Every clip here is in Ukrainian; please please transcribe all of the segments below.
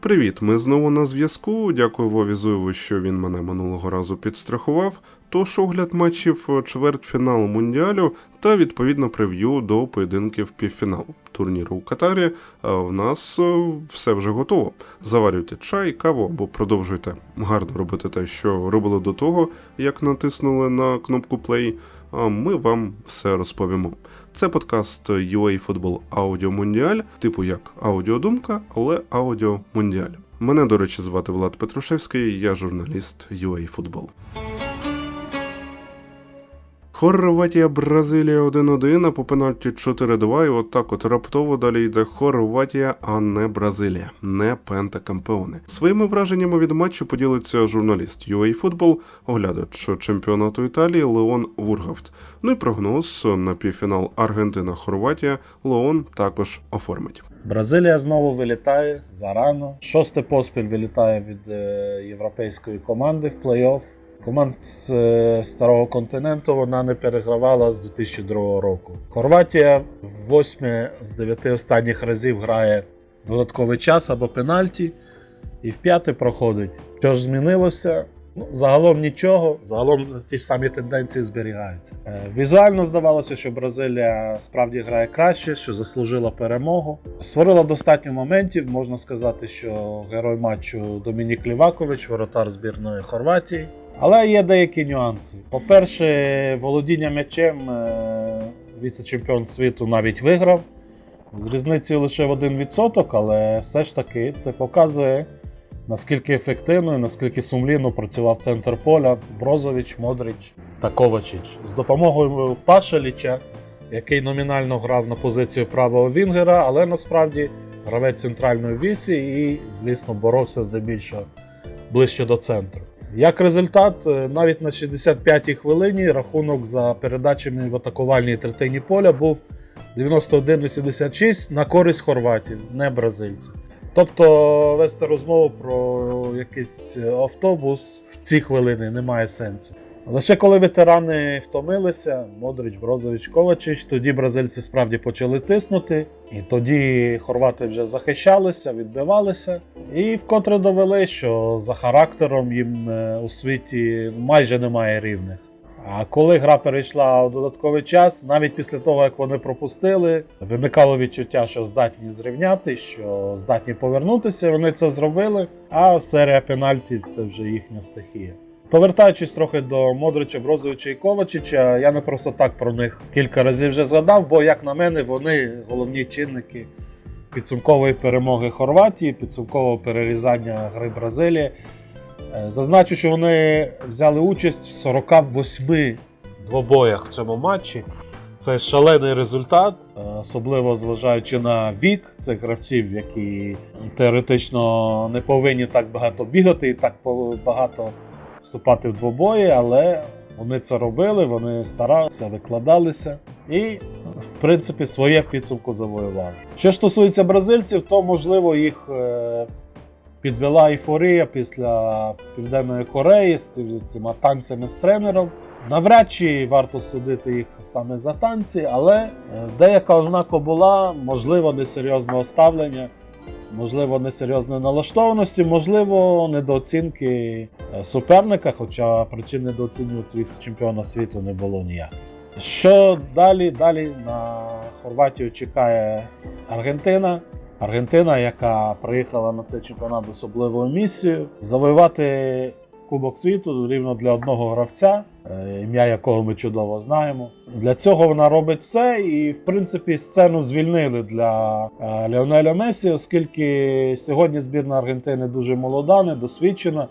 Привіт, ми знову на зв'язку. Дякую Вові Зуєву, що він мене минулого разу підстрахував. Тож огляд матчів чвертьфіналу Мундіалю та відповідно прев'ю до поєдинків півфіналу турніру у Катарі. А в нас е, все вже готово. Заварюйте чай, каву або продовжуйте гарно робити те, що робили до того, як натиснули на кнопку play. Ми вам все розповімо. Це подкаст UA Football Audio Mundial, типу як аудіодумка, але аудіо Мундіаль. Мене, до речі, звати Влад Петрушевський, я журналіст UA Football. Хорватія, Бразилія 1-1, а по пенальті 4-2, і отак от раптово далі йде Хорватія, а не Бразилія, не пентакампеони. Своїми враженнями від матчу поділиться журналіст UA Football, оглядач чемпіонату Італії Леон Вургафт. Ну і прогноз на півфінал Аргентина-Хорватія Леон також оформить. Бразилія знову вилітає зарано. Шосте поспіль вилітає від е, європейської команди в плей-офф. Команд з е, старого континенту вона не перегравала з 2002 року. Хорватія в 8 з дев'яти останніх разів грає додатковий час або пенальті, і в п'яте проходить. Що ж змінилося? Ну, загалом нічого, загалом ті ж самі тенденції зберігаються. Е, Візуально здавалося, що Бразилія справді грає краще, що заслужила перемогу. Створила достатньо моментів. Можна сказати, що герой матчу Домінік Лівакович, воротар збірної Хорватії. Але є деякі нюанси. По-перше, володіння м'ячем е, віце-чемпіон світу навіть виграв. З різницею лише в 1%, але все ж таки це показує, наскільки ефективно і наскільки сумлінно працював центр поля Брозович, Модрич та Ковачич. З допомогою Пашеліча, який номінально грав на позицію правого Вінгера, але насправді гравець центральної вісі і, звісно, боровся здебільшого ближче до центру. Як результат, е, навіть на 65-й хвилині рахунок за передачами в атакувальній третині поля був 91-86 на користь хорватів, не бразильців. Тобто вести розмову про якийсь автобус в ці хвилини немає сенсу. Лише коли ветерани втомилися, Модрич, Брозович, Ковачич, тоді бразильці справді почали тиснути, і тоді хорвати вже захищалися, відбивалися, і вкотре довели, що за характером їм е, у світі майже немає рівних. А коли гра перейшла у додатковий час, навіть після того, як вони пропустили, виникало відчуття, що здатні зрівняти, що здатні повернутися. Вони це зробили. А серія пенальті це вже їхня стихія. Повертаючись трохи до Модрича, Брозовича і Ковачича, я не просто так про них кілька разів вже згадав, бо, як на мене, вони головні чинники підсумкової перемоги Хорватії, підсумкового перерізання гри Бразилії. Е, Зазначу, що вони взяли участь в 48 двобоях в цьому матчі. Це шалений результат, е, особливо зважаючи на вік цих гравців, які теоретично не повинні так багато бігати і так багато вступати в двобої, але вони це робили, вони старалися, викладалися і, в принципі, своє в підсумку завоювали. Що стосується бразильців, то можливо їх е, підвела ейфорія після Південної Кореї з цими танцями з тренером. Навряд чи варто судити їх саме за танці, але е, деяка ознака була, можливо, несерйозного ставлення, можливо, несерйозної налаштованості, можливо, недооцінки е, суперника, хоча причин недооцінювати віце-чемпіона світу не було ніяких. Що далі? Далі на Хорватію чекає Аргентина. Аргентина, яка приїхала на цей чемпіонат з особливою місією, завоювати Кубок світу рівно для одного гравця, е, ім'я якого ми чудово знаємо. Для цього вона робить все, і в принципі сцену звільнили для е, Леонеля Месі, оскільки сьогодні збірна Аргентини дуже молода, недосвідчена.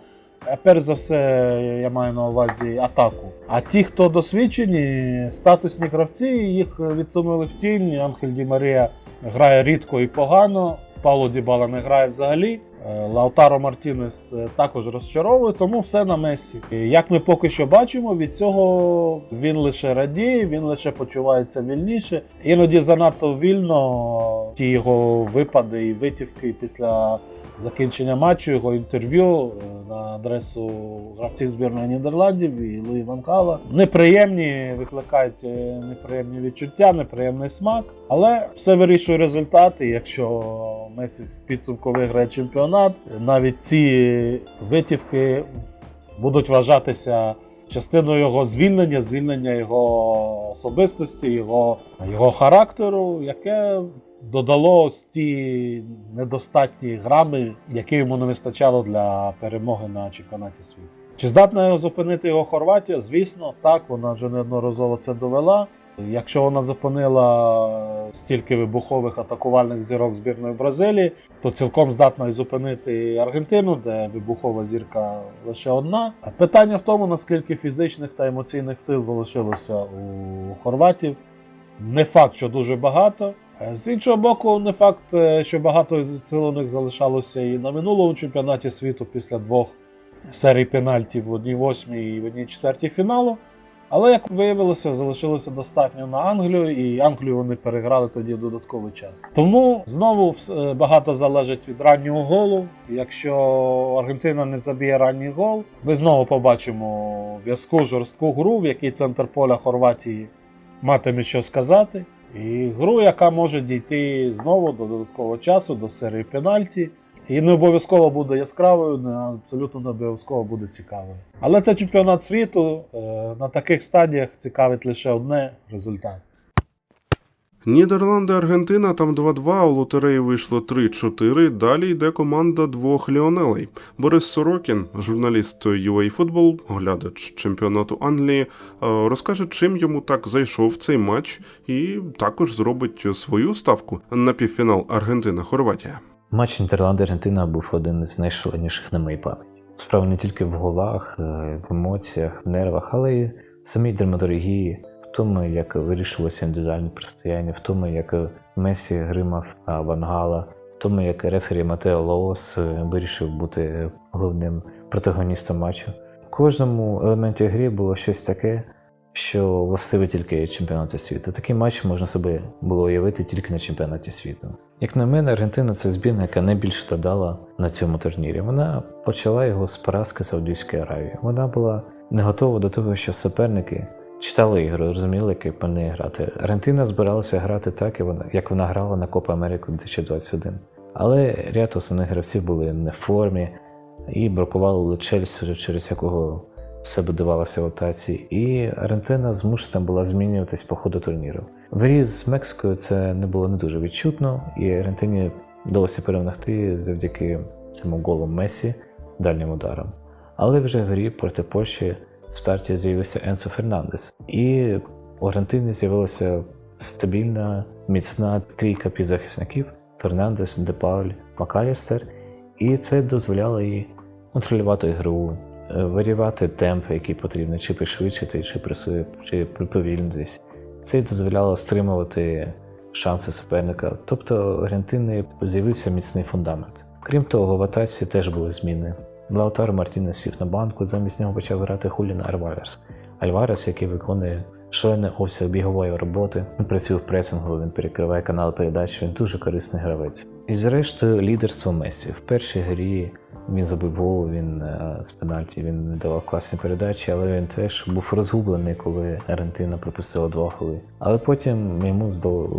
Перш за все, я маю на увазі атаку. А ті, хто досвідчені, статусні гравці, їх відсунули в тінь. Анхель Ді Марія грає рідко і погано. Пауло Дібала не грає взагалі. Е, Лаутаро Мартінес е, також розчаровує, тому все на Месі. Як ми поки що бачимо, від цього він лише радіє, він лише почувається вільніше. Іноді занадто вільно ті його випади і витівки після закінчення матчу, його інтерв'ю е, на адресу гравців збірної Нідерландів і Луї Ван Гала. Неприємні, викликають е, неприємні відчуття, неприємний смак. Але все вирішує результати. Якщо Месі в підсумку виграє чемпіонат, навіть ці витівки будуть вважатися частиною його звільнення, звільнення його особистості, його, його характеру, яке додало ось ті недостатні грами, які йому не вистачало для перемоги на чемпіонаті світу. Чи здатна його зупинити його Хорватія? Звісно, так, вона вже неодноразово це довела. Якщо вона зупинила стільки вибухових атакувальних зірок збірної Бразилії, то цілком здатна і зупинити Аргентину, де вибухова зірка лише одна. Питання в тому, наскільки фізичних та емоційних сил залишилося у хорватів. Не факт, що дуже багато. Е, З іншого боку, не факт, е, що багато сил них залишалося і на минулому чемпіонаті світу після двох серій пенальтів в одній восьмій і в одній четвертій фіналу. Але, як виявилося, залишилося достатньо на Англію, і Англію вони переграли тоді додатковий час. Тому знову е, багато залежить від раннього голу. Якщо Аргентина не заб'є ранній гол, ми знову побачимо в'язку жорстку гру, в якій центр поля Хорватії матиме що сказати. І гру, яка може дійти знову до додаткового часу, до серії пенальті. І не обов'язково буде яскравою, не абсолютно не обов'язково буде цікавою. Але це чемпіонат світу. е, На таких стадіях цікавить лише одне результат. Нідерланди, Аргентина там 2-2, у лотереї вийшло 3-4. Далі йде команда двох Ліонелей. Борис Сорокін, журналіст UA Football, оглядач чемпіонату Англії, е, розкаже, чим йому так зайшов цей матч, і також зробить свою ставку на півфінал Аргентина-Хорватія. Матч Нідерланди-Аргентина був один із найшаленіших на моїй пам'яті. Справа не тільки в голах, е, в емоціях, в нервах, але й в самій драматургії, в тому, як вирішилося індивідуальне протистояння, в тому, як Месі гримав на Вангала, в тому, як рефері Матео Лоос вирішив бути головним протагоністом матчу. В кожному елементі гри було щось таке, що властиве тільки чемпіонату світу. Такий матч можна собі було уявити тільки на чемпіонаті світу. Як на мене, Аргентина це збірна, яка найбільше додала на цьому турнірі. Вона почала його з поразки Саудівської Аравії. Вона була не готова до того, що суперники читали ігру, розуміли, як по неї грати. Аргентина збиралася грати так, як вона, грала на Копа Америку 2021. Але ряд основних гравців були не в формі і бракувало Лучельсу, через якого все будувалося в ротації, і Аргентина змушена була змінюватись по ходу турніру. В грі з Мексикою це не було не дуже відчутно, і Аргентині вдалося перемогти завдяки цьому голу Месі дальнім ударом. Але вже в грі проти Польщі в старті з'явився Енсо Фернандес, і у Аргентини з'явилася стабільна, міцна трійка півзахисників Фернандес, Депауль, Макалістер, і це дозволяло їй контролювати гру, е, варіювати темп, який потрібно, чи пришвидшити, чи чи приповільнитись. Це дозволяло стримувати шанси суперника. Тобто у Аргентини з'явився міцний фундамент. Крім того, в атаці теж були зміни. Лаутаро Мартінес сів на банку, замість нього почав грати Хуліна Альварес. Альварес, який виконує шалений обсяг бігової роботи, він працює в пресингу, він перекриває канал передач, він дуже корисний гравець. І зрештою, лідерство Месі. В першій грі він забив гол, він е, з пенальті, він давав класні передачі, але він теж був розгублений, коли Аргентина пропустила два голи. Але потім йому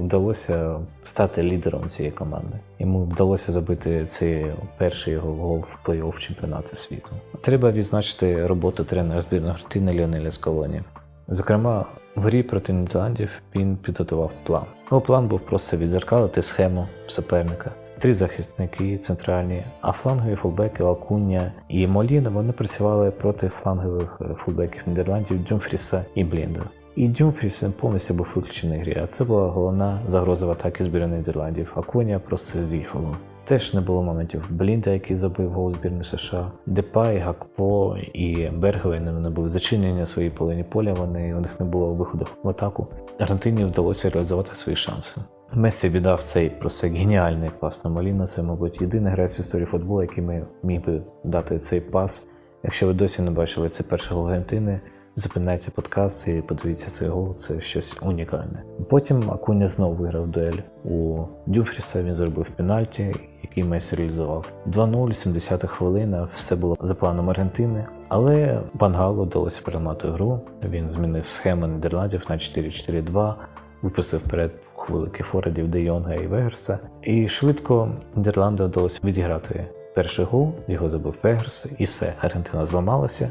вдалося стати лідером цієї команди. Йому вдалося забити цей перший його гол в плей-офф чемпіонату світу. Треба відзначити роботу тренера збірної Аргентини Ліонеля Скалоні. Зокрема, в грі проти Нідерландів він підготував план. Його план був просто відзеркалити схему суперника. Три захисники центральні, а флангові фулбеки Алкуння і Моліна вони працювали проти флангових е, фулбеків Нідерландів Дюмфріса і Блінда. І Дюмфріс повністю був виключений грі, а це була головна загроза в атаки збірної Нідерландів. А Куня просто з'їхало. Теж не було моментів Блінда, який забив гол збірної США. Депай, Гакпо і Бергвейн вони були зачинені на своїй половині поля. Вони у них не було виходу в атаку. Аргентині вдалося реалізувати свої шанси. Месі віддав цей просто геніальний пас на Маліна. Це, мабуть, єдиний гравець в історії футболу, який ми- міг би дати цей пас. Якщо ви досі не бачили цей перший гол Аргентини, Запинайте подкаст і подивіться цей гол, це щось унікальне. Потім Акуня знову виграв дуель у Дюфріса. Він зробив пенальті, який Месі реалізував. 2-0, 70 хвилина, все було за планом Аргентини. Але Ван Галу вдалося переламати гру. Він змінив схему Нідерландів на 4-4-2, випустив вперед двох великих форвардів Де Йонга і Вегерса. І швидко Нідерланду вдалося відіграти перший гол, його забив Вегерс, і все, Аргентина зламалася.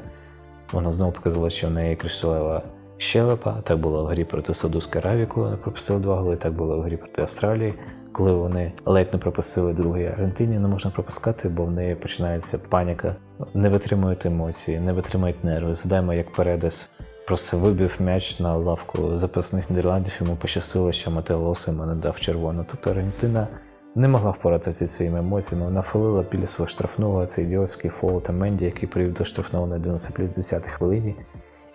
Вона знову показала, що в неї кришталева щелепа. Так було в грі проти Саудовської Аравії, коли вони пропустили два голи, так було в грі проти Австралії, коли вони ледь не пропустили другий Аргентині. Не можна пропускати, бо в неї починається паніка. Не витримують емоції, не витримують нерви. Згадаємо, як Передес просто вибив м'яч на лавку запасних Нідерландів. Йому пощастило, що Матео Лосима не дав червону. Тобто Аргентина не могла впоратися зі своїми емоціями. Вона фалила біля свого штрафного цей ідіотський фол та Менді, який привів до штрафного на 90 плюс 10 хвилині,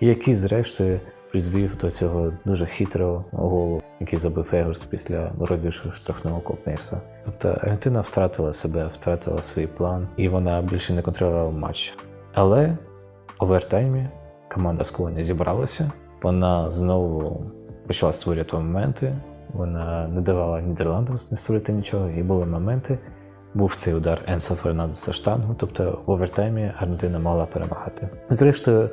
і який, зрештою, призвів до цього дуже хитрого голу, який забив Егорс після розіграшу штрафного Копнерса. Тобто Аргентина втратила себе, втратила свій план, і вона більше не контролювала матч. Але в овертаймі команда з колонії зібралася. Вона знову почала створювати моменти. Вона не давала Нідерландам не створити нічого, і були моменти. Був цей удар Енса Фернандеса штангу, тобто в овертаймі Аргентина могла перемагати. Зрештою,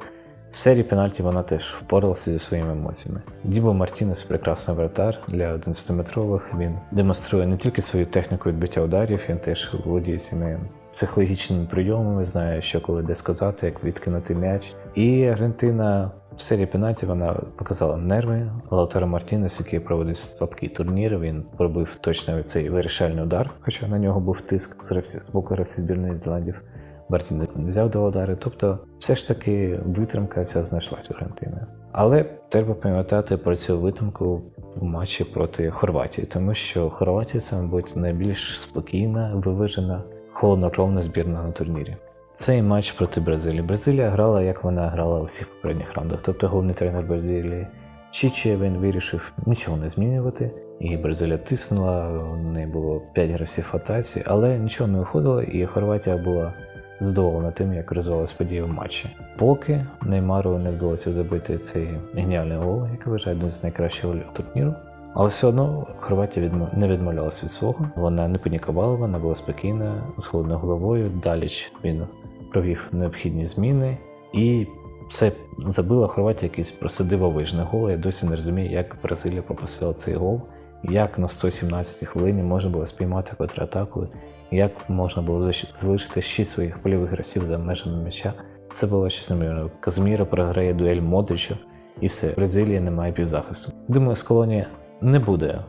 в серії пенальті вона теж впоралася зі своїми емоціями. Дібо Мартінес прекрасний вратар для 11-метрових. Він демонструє не тільки свою техніку відбиття ударів, він теж володіє цими психологічними прийомами, знає, що коли де сказати, як відкинути м'яч. І Аргентина в серії пенальті вона показала нерви. Лаутаро Мартінес, який проводить слабкий турнір, він пробив точно цей вирішальний удар, хоча на нього був тиск з боку гравців збірної Нідерландів. Мартін не взяв до удари. Тобто, все ж таки витримка ця знайшлась у Аргентини. Але треба пам'ятати про цю витримку в матчі проти Хорватії, тому що Хорватія це, мабуть, найбільш спокійна, виважена, холоднокровна збірна на турнірі. Цей матч проти Бразилії. Бразилія грала, як вона грала у всіх попередніх раундах. Тобто головний тренер Бразилії Чічі він вирішив нічого не змінювати. І Бразилія тиснула, у неї було 5 гравців атаці, але нічого не виходило, і Хорватія була задоволена тим, як розвивалась події в матчі. Поки Неймару не вдалося забити цей геніальний гол, який вважає один з найкращих турніру. Але все одно Хорватія відмо- не відмовлялась від свого. Вона не панікувала, вона була спокійна, з холодною головою. Даліч він провів необхідні зміни і все забила Хорватія якийсь просто дивовижний гол. Я досі не розумію, як Бразилія попросила цей гол, як на 117-й хвилині можна було спіймати контратаку, як можна було залишити 6 своїх польових гравців за межами м'яча. Це було щось неймовірне. Казміра програє дуель Модрича, і все. Бразилія не має півзахисту. Думаю, Скалоні не буде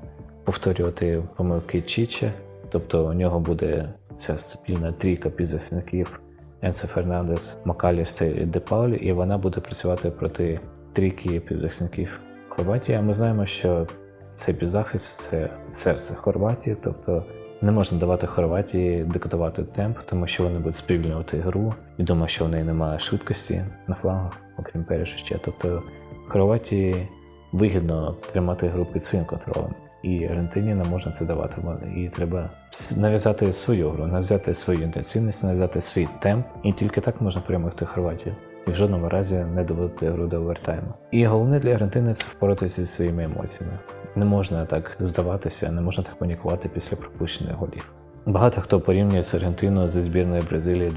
повторювати помилки Чіча, тобто у нього буде ця стабільна трійка півзахисників Енсе Фернандес, Макалістер і Депаулі, і вона буде працювати проти трійки півзахисників Хорватії. А ми знаємо, що цей півзахист це серце Хорватії, тобто не можна давати Хорватії диктувати темп, тому що вони будуть співільнювати гру. Відомо, що в неї немає швидкості на флангах, окрім Перешича. Тобто Хорватії вигідно тримати гру під своїм контролем. І Аргентині не можна це давати. І треба нав'язати свою гру, нав'язати свою інтенсивність, нав'язати свій темп. І тільки так можна перемогти Хорватію. І в жодному разі не доводити гру до овертайму. І головне для Аргентини це впоратися зі своїми емоціями. Не можна так здаватися, не можна так панікувати після пропущених голів. Багато хто порівнює з Аргентиною зі збірною Бразилії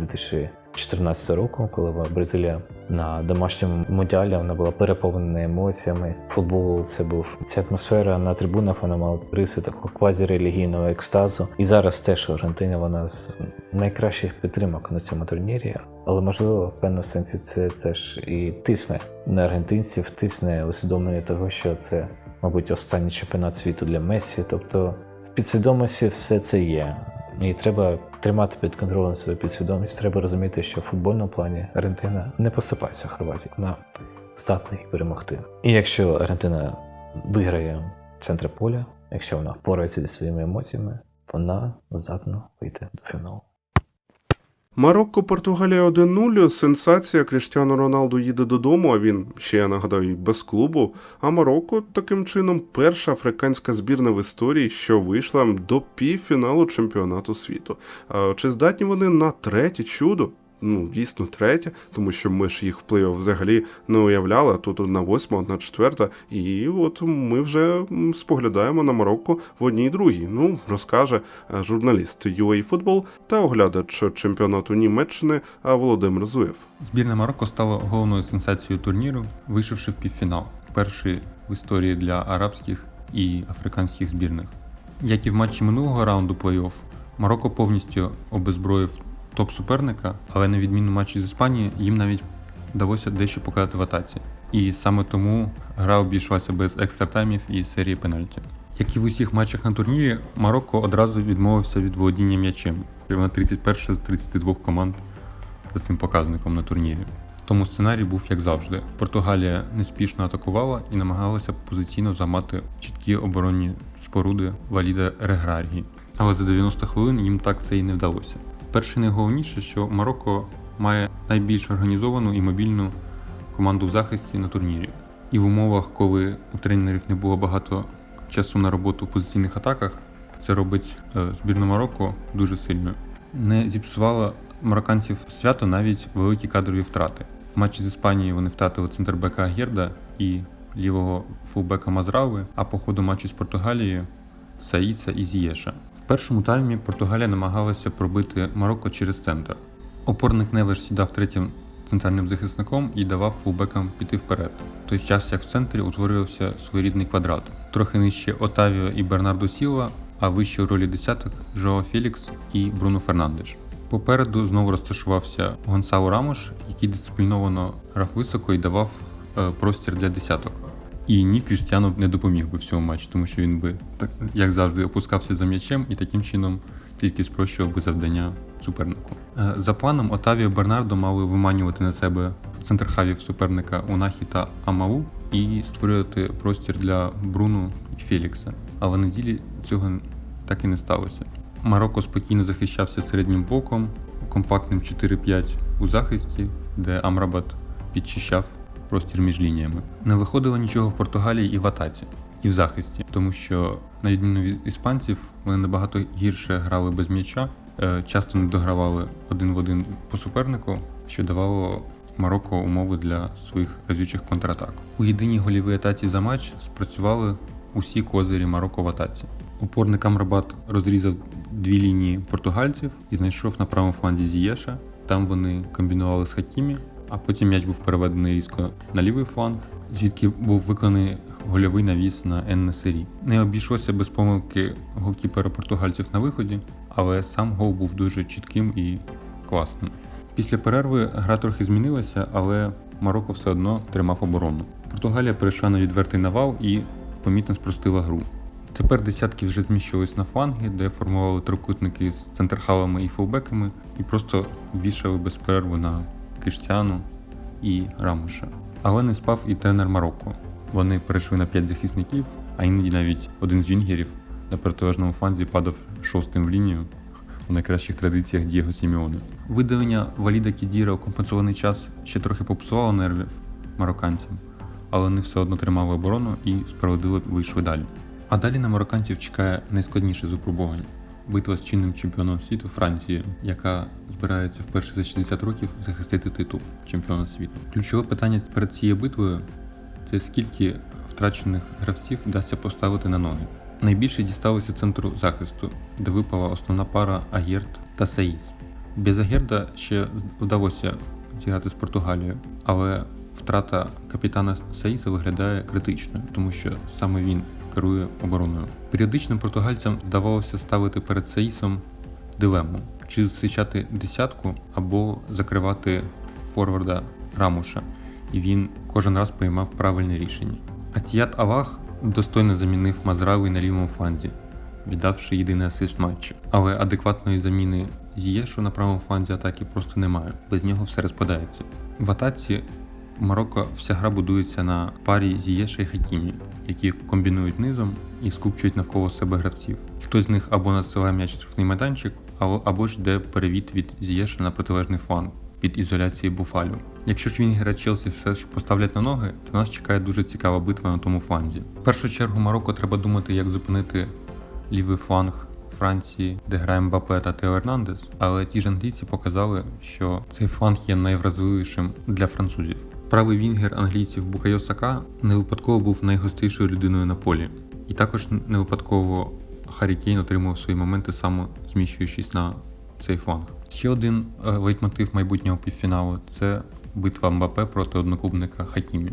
2014 року, коли Бразилія на домашньому мундіалі вона була переповнена емоціями. Футбол це був ця атмосфера на трибунах. Вона мала риси такого квазірелігійного екстазу. І зараз теж Аргентина вона з найкращих підтримок на цьому турнірі. Але можливо, в певному сенсі це, це ж і тисне на аргентинців, тисне усвідомлення того, що це, мабуть, останній чемпіонат світу для Месі. Тобто в підсвідомості все це є. І треба тримати під контролем свою підсвідомість. Треба розуміти, що в футбольному плані Аргентина не посипається Хорватії. Вона здатна перемогти. І якщо Аргентина виграє центр поля, якщо вона впорається зі своїми емоціями, вона здатна вийти до фіналу. Марокко, Португалія 1-0. Сенсація. Кріштіану Роналду їде додому, а він ще я нагадаю без клубу. А Марокко таким чином перша африканська збірна в історії, що вийшла до півфіналу чемпіонату світу. А чи здатні вони на третє чудо? Ну дійсно третя, тому що ми ж їх впливів взагалі не уявляли. Тут одна восьма, одна четверта. І от ми вже споглядаємо на Марокко в одній другій. Ну розкаже е, журналіст UA Football та оглядач чемпіонату Німеччини е, Володимир Зуєв. Збірна Марокко стала головною сенсацією турніру, вийшовши в півфінал, перший в історії для арабських і африканських збірних. Як і в матчі минулого раунду плей-офф, Марокко повністю обезброїв топ суперника, але на відміну матчу з Іспанією, їм навіть вдалося дещо показати в атаці. І саме тому гра обійшлася без екстратаймів і серії пенальті. Як і в усіх матчах на турнірі, Марокко одразу відмовився від володіння м'ячем. Вона 31 з 32 команд за цим показником на турнірі. Тому сценарій був як завжди. Португалія неспішно атакувала і намагалася позиційно замати чіткі оборонні споруди валіда Реграрії. Але за 90 хвилин їм так це і не вдалося. Перше найголовніше, що Марокко має найбільш організовану і мобільну команду в захисті на турнірі. І в умовах, коли у тренерів не було багато часу на роботу в позиційних атаках, це робить е, збірну Марокко дуже сильно. Не зіпсувала марокканців свято навіть великі кадрові втрати. В матчі з Іспанією вони втратили центрбека Агєрда і лівого фулбека Мазрави, а по ходу матчу з Португалією Саїса і Зієша. Першому таймі Португалія намагалася пробити Марокко через центр. Опорник Невеш сідав третім центральним захисником і давав фулбекам піти вперед. В той час, як в центрі утворювався своєрідний квадрат. Трохи нижче Отавіо і Бернардо Сілва, а вище у ролі десяток Жоа Фелікс і Бруно Фернандеш. Попереду знову розташувався Гонсало Рамош, який дисципліновано грав високо і давав е, простір для десяток. І ні Кріштіану не допоміг би в цьому матчі, тому що він би, так як завжди, опускався за м'ячем і таким чином тільки спрощував би завдання супернику. Е, За планом, Отавіо Бернардо мали виманювати на себе центрхавів суперника Унахі та Амау і створювати простір для Бруну і Фелікса. Але на ділі цього так і не сталося. Марокко спокійно захищався середнім боком, компактним 4-5 у захисті, де Амрабат підчищав простір між лініями. Не виходило нічого в Португалії і в атаці, і в захисті, тому що, на відміну від іспанців, вони набагато гірше грали без м'яча, е, часто не догравали один в один по супернику, що давало Марокко умови для своїх разючих контратак. У єдиній гольовій атаці за матч спрацювали усі козирі Марокко в атаці. Опорник Амрабат розрізав дві лінії португальців і знайшов на правому фланзі Зієша. Там вони комбінували з Хакімі, а потім м'яч був переведений різко на лівий фланг, звідки був виконаний гольовий навіс на Ен-Несері. Не обійшлося без помилки голкіпера португальців на виході, але сам гол був дуже чітким і класним. Після перерви гра трохи змінилася, але Марокко все одно тримав оборону. Португалія перейшла на відвертий навал і помітно спростила гру. Тепер десятки вже зміщувались на фланги, де формували трикутники з центрхавами і фулбеками, і просто вішали без перерви на Киштяну і Рамуша. Але не спав і тренер Марокко. Вони перейшли на 5 захисників, а іноді навіть один з вінгерів на протилежному фланзі падав шостим в лінію у найкращих традиціях Дієго Сіміоне. Видалення Валіда Кідіра у компенсований час ще трохи попсувало нервів марокканцям, але вони все одно тримали оборону і справедливо вийшли далі. А далі на марокканців чекає найскладніше з випробувань битва з чинним чемпіоном світу Францією, яка збирається вперше за 60 років захистити титул чемпіона світу. Ключове питання перед цією битвою це скільки втрачених гравців вдасться поставити на ноги. Найбільше дісталося центру захисту, де випала основна пара Агєрт та Саїс. Без Агєрда ще вдалося зіграти з Португалією, але втрата капітана Саїса виглядає критичною, тому що саме він керує обороною. Періодично португальцям вдавалося ставити перед Саїсом дилему: чи зустрічати десятку або закривати форварда Рамуша, і він кожен раз приймав правильне рішення. Атіят Аллах достойно замінив Мазрави на лівому фланзі, віддавши єдиний асист матчу. Але адекватної заміни Зієшу на правому фланзі атаки просто немає. Без нього все розпадається. В атаці Марокко вся гра будується на парі Зієша і Хакімі, які комбінують низом і скупчують навколо себе гравців. Хтось з них або надсилає м'яч штрафний майданчик, або, ж йде перевід від Зієша на протилежний фланг під ізоляцією Буфалю. Якщо ж Вінгера Челсі все ж поставлять на ноги, то нас чекає дуже цікава битва на тому фланзі. В першу чергу Марокко треба думати, як зупинити лівий фланг Франції, де грає Мбапе та Тео Ернандес, але ті ж англійці показали, що цей фланг є найвразливішим для французів. Правий вінгер англійців Букайо Сака не випадково був найгострішою людиною на полі, і також не випадково Харі Кейн отримував свої моменти саме зміщуючись на цей фланг. Ще один е, лейтмотив майбутнього півфіналу це битва Мбапе проти одноклубника Хакімі.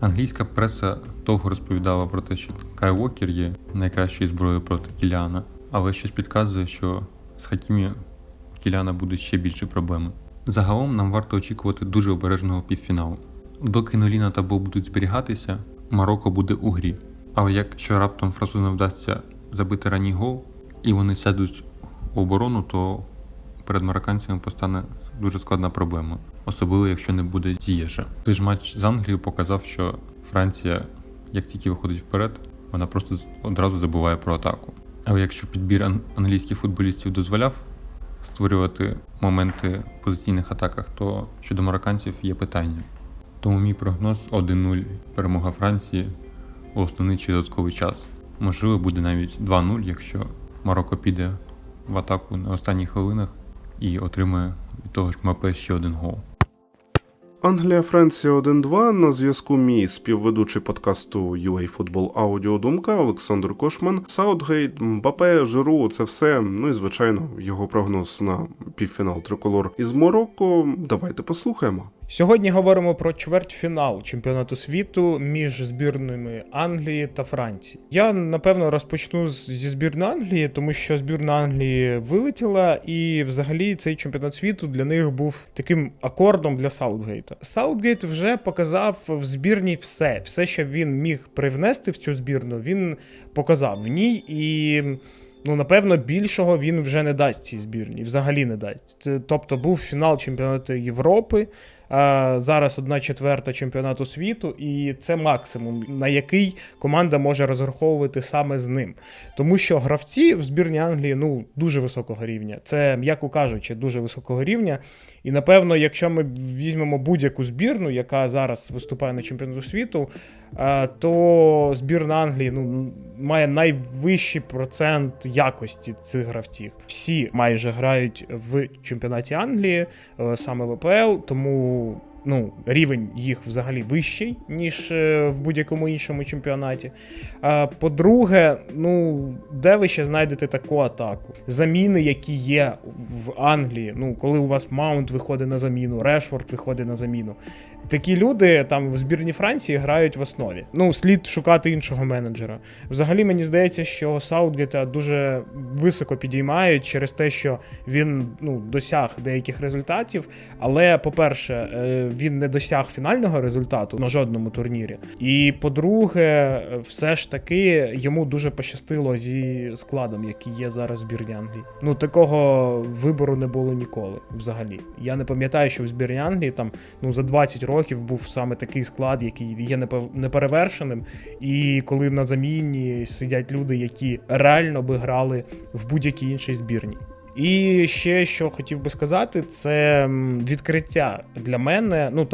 Англійська преса довго розповідала про те, що Кай Уокер є найкращою зброєю проти Кіліана, але щось підказує, що з Хакімі у Кіліана будуть ще більші проблеми. Загалом нам варто очікувати дуже обережного півфіналу. Доки Ноліна та Бо будуть зберігатися, Марокко буде у грі. Але якщо раптом французам вдасться забити ранній гол і вони сядуть у оборону, то перед марокканцями постане дуже складна проблема, особливо якщо не буде Зієша. Той ж матч з Англією показав, що Франція, як тільки виходить вперед, вона просто одразу забуває про атаку. Але якщо підбір ан- англійських футболістів дозволяв створювати моменти в позиційних атаках, то щодо марокканців є питання. Тому мій прогноз 1-0 перемога Франції у основний чи додатковий час. Можливо, буде навіть 2-0, якщо Марокко піде в атаку на останніх хвилинах і отримає від того ж МП ще один гол. Англія, Франція 1-2. На зв'язку мій співведучий подкасту UA Football Audio Думка Олександр Кошман. Саутгейт, Мбапе, Жиру це все. Ну і звичайно, його прогноз на півфінал триколор із Марокко. Давайте послухаємо. Сьогодні говоримо про чвертьфінал чемпіонату світу між збірними Англії та Франції. Я напевно розпочну зі збірної Англії, тому що збірна Англії вилетіла, і взагалі цей чемпіонат світу для них був таким акордом для Саутгейта. Саутгейт вже показав в збірній все, все, що він міг привнести в цю збірну, він показав в ній і. Ну, напевно, більшого він вже не дасть цій збірні, взагалі не дасть. Це, тобто був фінал чемпіонату Європи, зараз одна четверта чемпіонату світу, і це максимум, на який команда може розраховувати саме з ним. Тому що гравці в збірні Англії ну дуже високого рівня. Це, м'яко кажучи, дуже високого рівня. І напевно, якщо ми візьмемо будь-яку збірну, яка зараз виступає на чемпіонату світу, то збірна Англії ну, має найвищий процент якості цих гравців. Всі майже грають в чемпіонаті Англії, е, саме в АПЛ, тому ну, рівень їх взагалі вищий, ніж е, в будь-якому іншому чемпіонаті. По-друге, ну, де ви ще знайдете таку атаку? Заміни, які є в Англії, ну, коли у вас Маунт виходить на заміну, Решфорд виходить на заміну. Такі люди там в збірні Франції грають в основі. Ну, слід шукати іншого менеджера. Взагалі, мені здається, що Саутгета дуже високо підіймають через те, що він ну, досяг деяких результатів. Але, по-перше, е, він не досяг фінального результату на жодному турнірі. І по-друге, все ж таки йому дуже пощастило зі складом, який є зараз в збірні Англії. Ну такого вибору не було ніколи. Взагалі. Я не пам'ятаю, що в збірні Англії там ну за 20 років був саме такий склад, який є неперевершеним. І коли на заміні сидять люди, які реально би грали в будь-якій іншій збірні. І ще що хотів би сказати, це відкриття для мене. Ну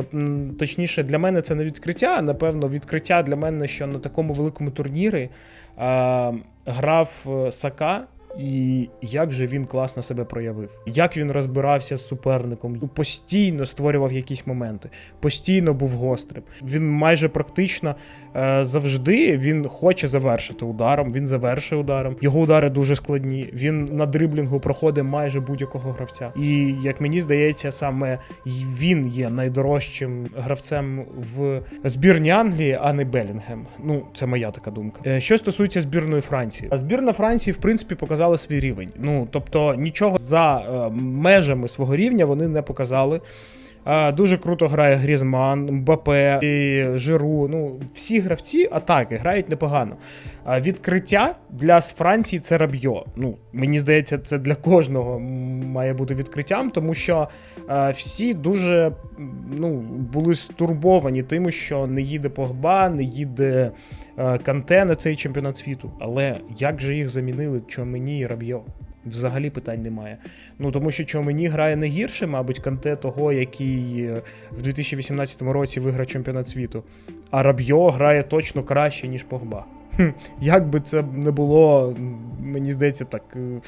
точніше, для мене це не відкриття, а напевно, відкриття для мене, що на такому великому турнірі а, грав е, Сака. І як же він класно себе проявив, як він розбирався з суперником, постійно створював якісь моменти, постійно був гострим. Він майже практично завжди він хоче завершити ударом. Він завершує ударом. Його удари дуже складні. Він на дриблінгу проходить майже будь-якого гравця. І як мені здається, саме він є найдорожчим гравцем в збірні Англії, а не Белінгем. Ну, це моя така думка. Е, Що стосується збірної Франції, а збірна Франції, в принципі, показала свій рівень. Ну тобто нічого за е, межами свого рівня вони не показали. Дуже круто грає Грізман, Мбапе, і Жиру. Ну, всі гравці атаки грають непогано. Відкриття для Франції це Рабьо. Ну, мені здається, це для кожного має бути відкриттям, тому що всі дуже ну, були стурбовані тим, що не їде Погба, не їде Канте на цей чемпіонат світу. Але як же їх замінили Чомені і Рабьо? Взагалі питань немає. Ну тому що Чомені грає не гірше, мабуть, Канте того, який е, в 2018 році виграв чемпіонат світу. А Рабьо грає точно краще, ніж Погба. хм, як би це не було, мені здається, так е,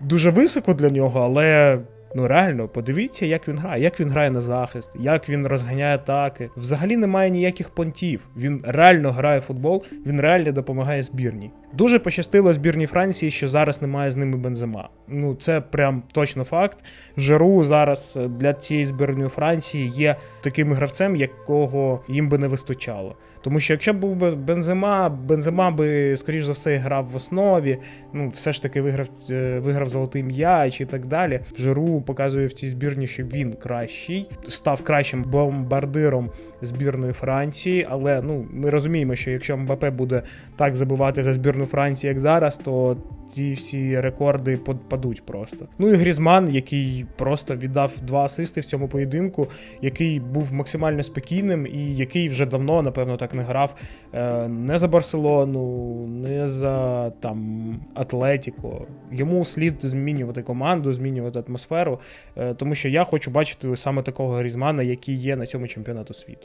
дуже високо для нього, але. Ну реально, подивіться, як він грає, як він грає на захист, як він розганяє атаки. Взагалі немає ніяких понтів. Він реально грає в футбол, він реально допомагає збірній. Дуже пощастило збірній Франції, що зараз немає з ними бензема. Ну це прям точно факт. Жеру зараз е, для цієї збірної Франції є таким гравцем, якого їм би не вистачало. Тому що якщо б був би Бензема, Бензема би, скоріш за все, грав в основі, ну, все ж таки виграв, е, виграв золотий м'яч і так далі. Жиру показує в цій збірні, що він кращий, став кращим бомбардиром збірної Франції. Але ну, ми розуміємо, що якщо Мбапе буде так забивати за збірну Франції, як зараз, то ці всі рекорди пад- падуть просто. Ну і Грізман, який просто віддав два асисти в цьому поєдинку, який був максимально спокійним і який вже давно, напевно, так не грав е, не за Барселону, не за там Атлетіко. Йому слід змінювати команду, змінювати атмосферу, е, тому що я хочу бачити саме такого Грізмана, який є на цьому чемпіонату світу.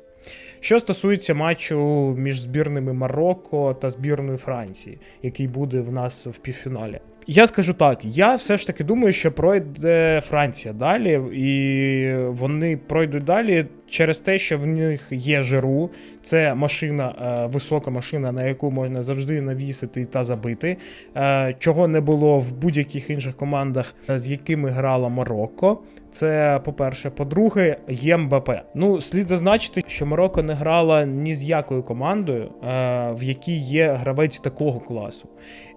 Що стосується матчу між збірними Марокко та збірною Франції, який буде в нас в півфіналі. Я скажу так: я все ж таки думаю, що пройде Франція далі, і вони пройдуть далі через те, що в них є Жиру. Це машина, е, висока машина, на яку можна завжди навісити та забити. е, Чого не було в будь-яких інших командах, е, з якими грала Марокко. Це по-перше. По-друге, є МБП. Ну, слід зазначити, що Марокко не грала ні з якою командою, в якій є гравець такого класу.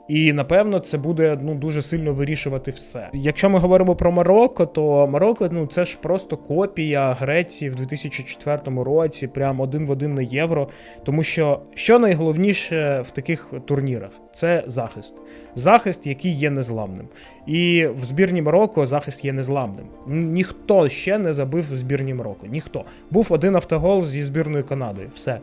І напевно це буде ну дуже сильно вирішувати все. Якщо ми говоримо про Марокко, то Марокко ну це ж просто копія Греції в 2004 році, прям один в один на євро. Тому що що найголовніше в таких турнірах це захист. Захист, який є незламним. І в збірні Марокко захист є незламним. Ніхто ще не забив в збірні Марокко. Ніхто. Був один автогол зі збірною Канадою. Все.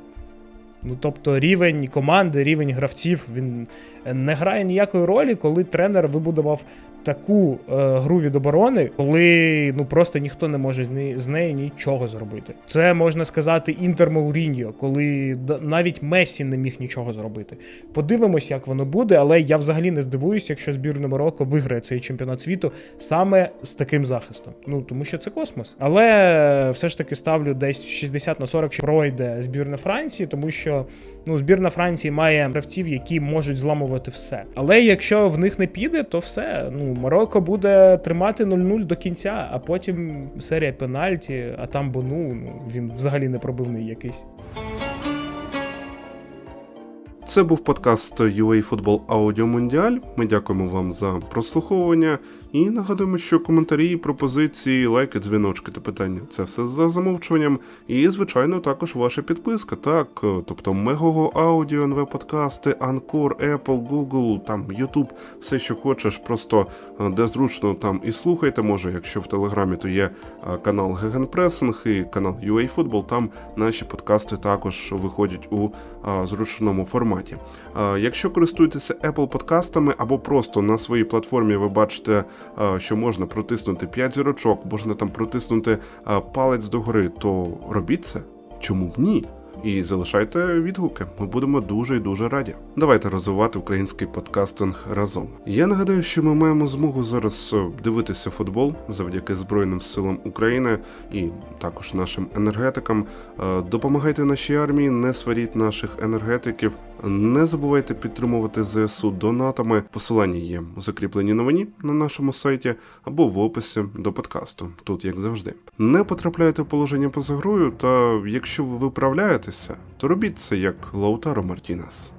Ну, тобто рівень команди, рівень гравців він не грає ніякої ролі, коли тренер вибудував таку е, гру від оборони, коли ну просто ніхто не може з неї, з нею нічого зробити. Це можна сказати інтер Мауріньо, коли навіть Месі не міг нічого зробити. Подивимось, як воно буде, але я взагалі не здивуюся, якщо збірна Марокко виграє цей чемпіонат світу саме з таким захистом. Ну тому що це космос. Але все ж таки ставлю десь 60 на 40, що пройде збірна Франції, тому що ну, збірна Франції має гравців, які можуть зламувати все. Але якщо в них не піде, то все. Ну, Марокко буде тримати 0-0 до кінця, а потім серія пенальті, а там Бону, ну він взагалі не пробивний якийсь. Це був подкаст UA Football Audio Mundial. Ми дякуємо вам за прослуховування і нагадуємо, що коментарі, пропозиції, лайки, дзвіночки та питання це все за замовчуванням. І, звичайно, також ваша підписка. Так, е, тобто Мегого Аудіо, НВ подкасти, Анкор, Apple, Google, там YouTube, все, що хочеш, просто е, де зручно там і слухайте. Може, якщо в Телеграмі, то є е, канал Гегенпресинг і канал UA Football, Там наші подкасти також виходять у зручному форматі. Якщо користуєтеся Apple подкастами або просто на своїй платформі ви бачите, що можна протиснути 5 зірочок, можна там протиснути а, палець догори, то робіть це. Чому б ні? І залишайте відгуки. Ми будемо дуже і дуже раді. Давайте розвивати український подкастинг разом. Я нагадаю, що ми маємо змогу зараз е, дивитися футбол завдяки Збройним силам України і також нашим енергетикам. Е, Допомагайте нашій армії, не сваріть наших енергетиків. Не забувайте підтримувати ЗСУ донатами. Посилання є у закріпленій новині на нашому сайті або в описі до подкасту. Тут як завжди. Не потрапляйте в положення поза грою, та якщо ви виправляєтеся, то робіть це як Лаутаро Мартінес.